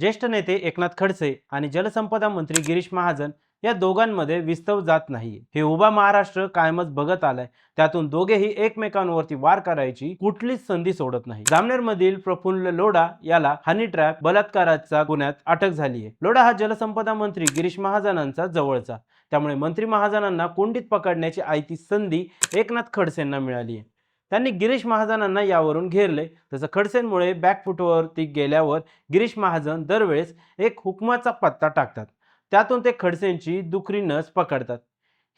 ज्येष्ठ नेते एकनाथ खडसे आणि जलसंपदा मंत्री गिरीश महाजन या दोघांमध्ये विस्तव जात नाही. हे उभा महाराष्ट्र कायमच बघत आलाय. त्यातून दोघेही एकमेकांवरती वार करायची कुठलीच संधी सोडत नाही. जामनेर मधील प्रफुल्ल लोढा याला हनी ट्रॅप बलात्काराच्या गुन्ह्यात अटक झाली आहे. लोढा हा जलसंपदा मंत्री गिरीश महाजनांचा जवळचा. त्यामुळे मंत्री महाजनांना कोंडीत पकडण्याची आयती संधी एकनाथ खडसेंना मिळाली आहे. त्यांनी गिरीश महाजनांना यावरून घेरले. तसं खडसेंमुळे बॅकफुटवरती गेल्यावर गिरीश महाजन दरवेळेस एक हुकमाचा पत्ता टाकतात. त्यातून ते खडसेंची दुखरी नस पकडतात.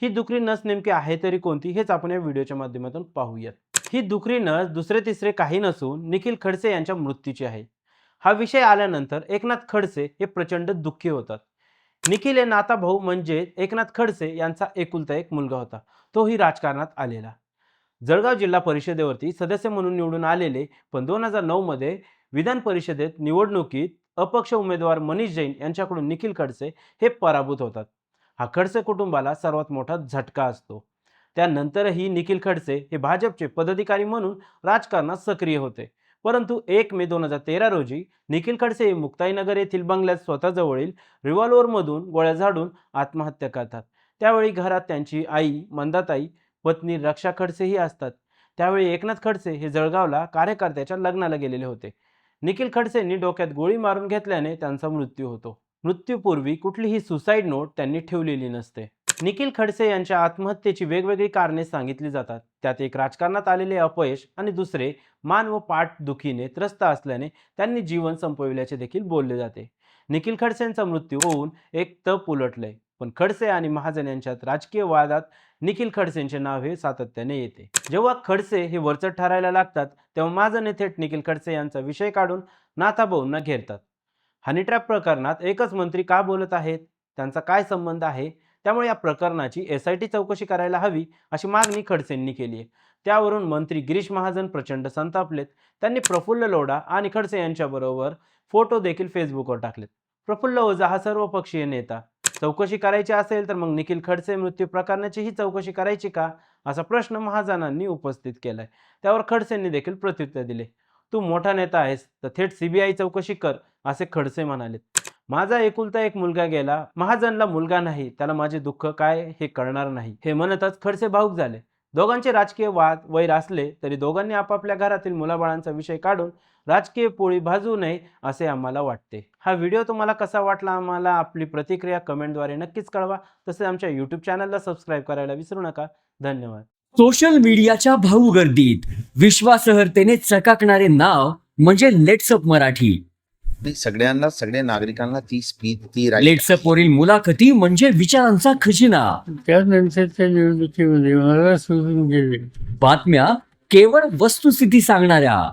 ही दुखरी नस नेमकी आहे तरी कोणती हेच आपण या व्हिडिओच्या माध्यमातून पाहूयात. ही दुखरी नस दुसरे तिसरे काही नसून निखिल खडसे यांच्या मृत्यूची आहे. हा विषय आल्यानंतर एकनाथ खडसे हे प्रचंड दुःखी होतात. निखिल हे नाता भाऊ म्हणजे एकनाथ खडसे यांचा एकुलता एक मुलगा होता. तोही राजकारणात आलेला. जळगाव जिल्हा परिषदेवरती सदस्य म्हणून निवडून आलेले पण दोन हजार नऊमध्ये विधान परिषदेत निवडणुकीत अपक्ष उमेदवार मनीष जैन यांच्याकडून निखिल खडसे हे पराभूत होतात. हा खडसे कुटुंबाला सर्वात मोठा झटका असतो. त्यानंतरही निखिल खडसे हे भाजपचे पदाधिकारी म्हणून राजकारणात सक्रिय होते. परंतु एक मे दोन हजार तेरा रोजी निखिल खडसे हे मुक्ताईनगर येथील बंगल्यात स्वतःजवळील रिव्हॉल्वरमधून गोळ्या झाडून आत्महत्या करतात. त्यावेळी घरात त्यांची आई मंदाताई पत्नी रक्षा खडसेही असतात. त्यावेळी एकनाथ खडसे हे जळगावला कार्यकर्त्याच्या लग्नाला गेलेले होते. निखिल खडसेंनी डोक्यात गोळी मारून घेतल्याने त्यांचा मृत्यू होतो. मृत्यूपूर्वी कुठलीही सुसाईड नोट त्यांनी ठेवलेली नसते. निखिल खडसे यांच्या आत्महत्येची वेगवेगळी कारणे सांगितली जातात. त्यात एक राजकारणात आलेले अपयश आणि दुसरे मान व पाठ दुखीने त्रस्त असल्याने त्यांनी जीवन संपविल्याचे देखील बोलले जाते. निखिल खडसेंचा मृत्यू होऊन एक तप उलटलंय. पण खडसे आणि महाजन यांच्यात राजकीय वादात निखिल खडसेंचे नाव हे सातत्याने येते. जेव्हा खडसे हे वरचढ ठरायला लागतात तेव्हा महाजन हे थेट निखिल खडसे यांचा विषय काढून नाथाभाऊंना घेरतात. हनीट्रॅप प्रकरणात एकच मंत्री का बोलत आहेत? त्यांचा काय संबंध आहे? त्यामुळे या प्रकरणाची एस आय टी चौकशी करायला हवी अशी मागणी खडसेंनी केली आहे. त्यावरून मंत्री गिरीश महाजन प्रचंड संतापलेत. त्यांनी प्रफुल्ल लोढा आणि खडसे यांच्याबरोबर फोटो देखील फेसबुकवर टाकलेत. प्रफुल्ल ओझा हा सर्वपक्षीय नेता. चौकशी करायची असेल तर मग निखिल खडसे मृत्यू प्रकरणाचीही चौकशी करायची का? असा प्रश्न महाजनांनी उपस्थित केलाय. त्यावर खडसेंनी देखील प्रत्युत्तर दिले. तू मोठा नेता आहेस तर थेट सीबीआय चौकशी कर असे खडसे म्हणाले. माझा एकुलता एक मुलगा गेला. महाजनला मुलगा नाही. त्याला माझे दुःख काय हे कळणार नाही. हे म्हणतच खडसे भाऊक झाले. दोघांचे राजकीय वाद वैर असले तरी दोघांनी आपापल्या घरातील मुलाबाळांचा विषय काढून राजकीय पोळी भाजू नये असे आम्हाला वाटते. हा व्हिडिओ तुम्हाला कसा वाटला आम्हाला आपली प्रतिक्रिया कमेंटद्वारे नक्कीच कळवा. तसेच आमच्या यूट्यूब चॅनलला सबस्क्राईब करायला विसरू नका. धन्यवाद. सोशल मीडियाच्या भाऊ गर्दीत विश्वासार्हतेने चकाकणारे नाव म्हणजे लेट्सअप मराठी. सगळ्यांना सगळ्या नागरिकांना ती स्पीच ती लेट्सअप वरील मुलाखती म्हणजे विचारांचा खजिना. त्यानंतरच्या निवडणुकीमध्ये मला सोडून गेले. बातम्या केवळ वस्तुस्थिती सांगणाऱ्या.